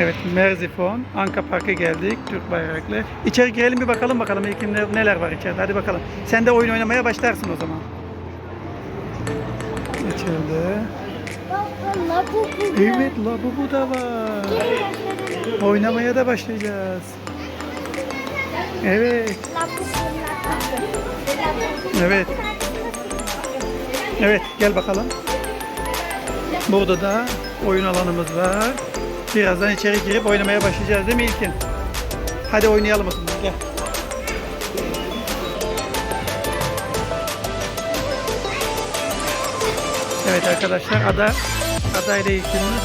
Evet, Merzifon, Anka Park'a geldik, Türk bayraklı. İçeri girelim bir bakalım bakalım ilkin ne- neler var içeride. Hadi bakalım. Sen de oyun oynamaya başlarsın o zaman. İçeride. Baba labubu. Evet, labubu da var. Oynamaya da başlayacağız. Evet, evet. Evet, gel bakalım. Burada da oyun alanımız var. Birazdan içeri girip oynamaya başlayacağız değil mi İlkin? Hadi oynayalım o zaman gel. Evet arkadaşlar Ada Ada ile İlkin'in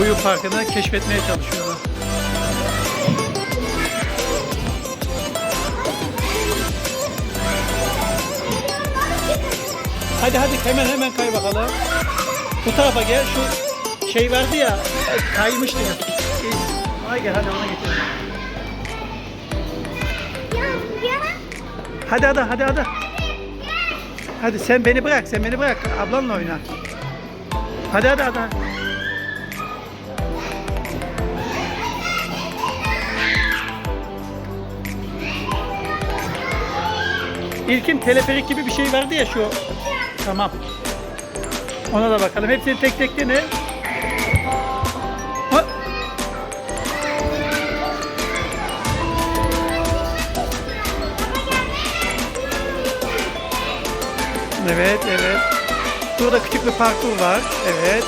oyun parkını keşfetmeye çalışıyorlar. Hadi hadi hemen hemen kay bakalım. Bu tarafa gel. Şu şey vardı ya kaymıştı. Ay gel hadi ona. Ya, ya. Hadi hadi hadi hadi. Hadi sen beni bırak, sen beni bırak. Ablanla oyna. Hadi hadi hadi. İlkin teleferik gibi bir şey vardı ya şu. Tamam. Ona da bakalım. Hepsini tek tek dene. Ha. Evet, evet. Burada küçük bir parkur var. Evet.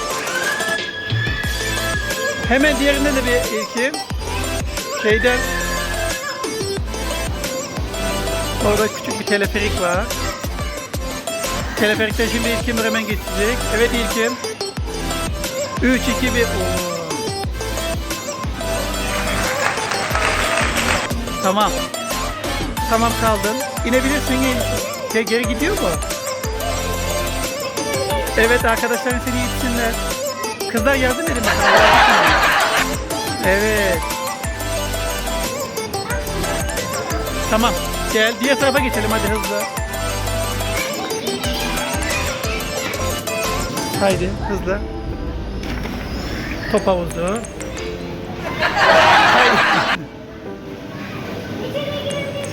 Hemen diğerinde de bir ilkim. Şeyden Orada küçük bir teleferik var. Teleferikten şimdi İlkim hemen geçecek. Evet İlkim. 3, 2, 1. Oo. Tamam. Tamam kaldın. İnebilirsin. in. Ge- Geri gidiyor mu? Evet arkadaşların seni yetişsinler. Kızlar yardım edin bakalım. Evet. Tamam. Gel diğer tarafa geçelim hadi hızlı. Haydi hızlı. Top havuzu. Haydi.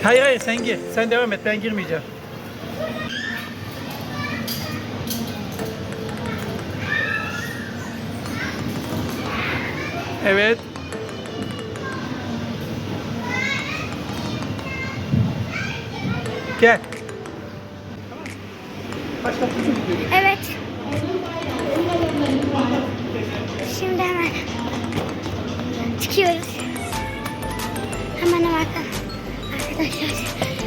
Hayır hayır sen gir. Sen devam et ben girmeyeceğim. Evet. Gel. Başka şey gidiyor. Evet. Şimdi hemen çıkıyoruz. Hemen hemen arkadaşlar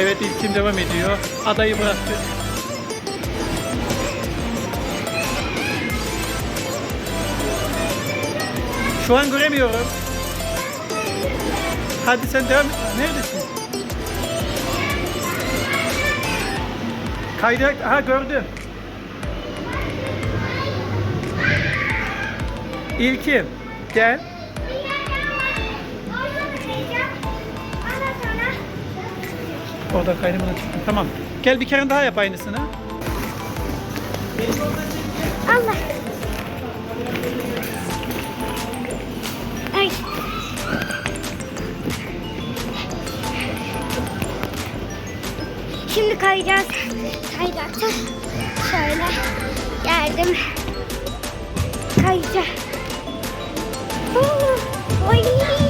Evet ilkim devam ediyor. Adayı bıraktı. Şu an göremiyorum. Hadi sen devam et. Neredesin? Kaydırak. Aha gördüm. İlkim gel. Orada kaydımına çıktı. Tamam. Gel bir kere daha yap aynısını. Allah. Ay. Şimdi kayacağız. Kaydırakta şöyle geldim. Kayacağım. Oo, Oy.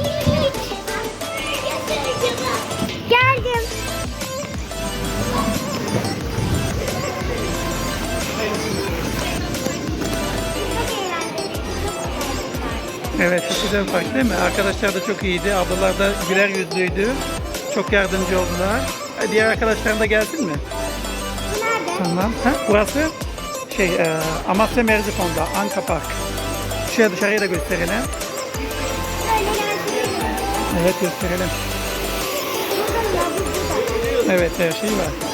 Evet çok güzel bir park değil mi? Arkadaşlar da çok iyiydi. Ablalar da güler yüzlüydü. Çok yardımcı oldular. E, Diğer arkadaşların da gelsin mi? Nerede? Tamam. Ha, burası şey e, Amasya Merzifon'da Anka Park. Şuraya dışarıya da gösterelim. Evet gösterelim. Evet her şey var.